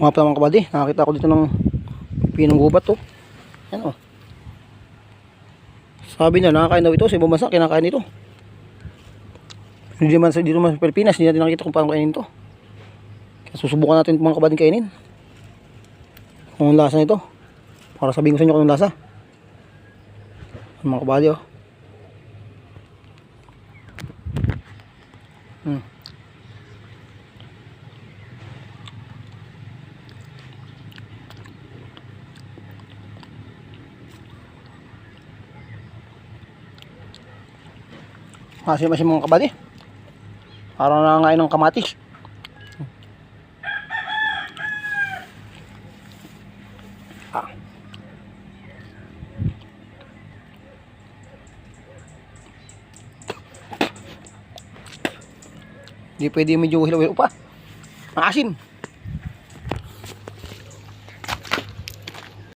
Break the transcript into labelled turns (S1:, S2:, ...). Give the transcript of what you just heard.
S1: Mga pala mga kabady, nakakita ko dito ng pinong gubat to. Yan oh. Sabi niya, nakakain daw ito sa ibang bansa, kinakain ito. Hindi man sa dito man sa Pilipinas, hindi natin nakita kung paano kainin ito. Kaya susubukan natin mga kabading kainin. Kung lasa nito. Para sabihin ko sa inyo kung lasa. Mga kabady oh. Hmm. Masim masim mga kabady. Parang nangangain ng kamatis. Ah. Hindi pwede medyo hilaw-hilaw pa. Maasim.